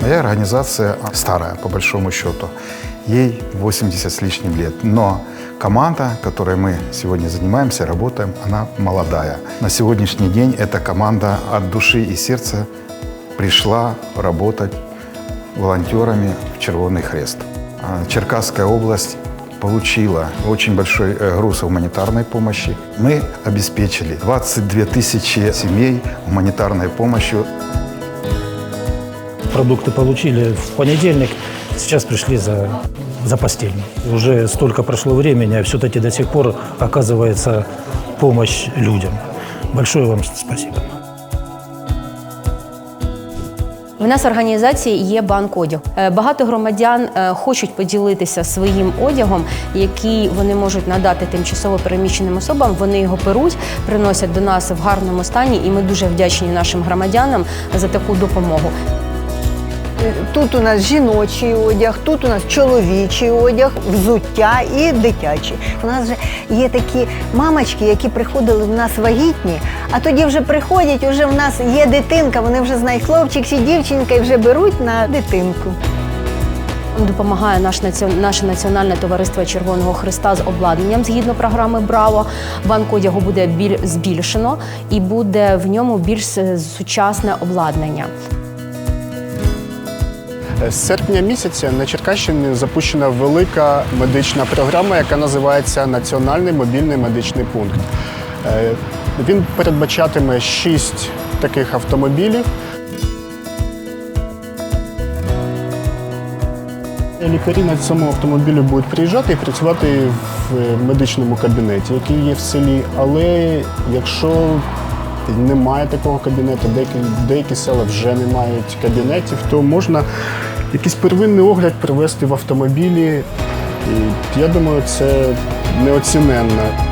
Моя организация старая, по большому счету. Ей 80 с лишним лет. Но команда, которой мы сегодня занимаемся, работаем, она молодая. На сегодняшний день эта команда от души и сердца пришла работать волонтерами в Червоный Хрест. А Черкасская область получила очень большой э, груз гуманитарной помощи. Мы обеспечили 22 тысячи семей гуманитарной помощью. Продукты получили в понедельник, сейчас пришли за, за постельным. Уже столько прошло времени, а все-таки до сих пор оказывается помощь людям. Большое вам спасибо. В нас в організації є банк одягу. Е, Багато громадян е, хочуть поділитися своїм одягом, який вони можуть надати тимчасово переміщеним особам. Вони його беруть, приносять до нас в гарному стані, і ми дуже вдячні нашим громадянам за таку допомогу. Тут у нас жіночий одяг, тут у нас чоловічий одяг, взуття і дитячий. У нас вже є такі мамочки, які приходили до нас вагітні, а тоді вже приходять, вже в нас є дитинка, вони вже знають хлопчик чи дівчинка і вже беруть на дитинку. Допомагає наш наше національне товариство Червоного Христа з обладнанням згідно програми Браво. Банк одягу буде біль збільшено і буде в ньому більш е, сучасне обладнання. З серпня місяця на Черкащині запущена велика медична програма, яка називається Національний мобільний медичний пункт. Е, Він передбачатиме шість таких автомобілів. Лікарі на цьому автомобілі будуть приїжджати і працювати в медичному кабінеті, який є в селі. Але якщо немає такого кабінету, деякі, деякі села вже не мають кабінетів, то можна якийсь первинний огляд привезти в автомобілі. І я думаю, це неоціненно.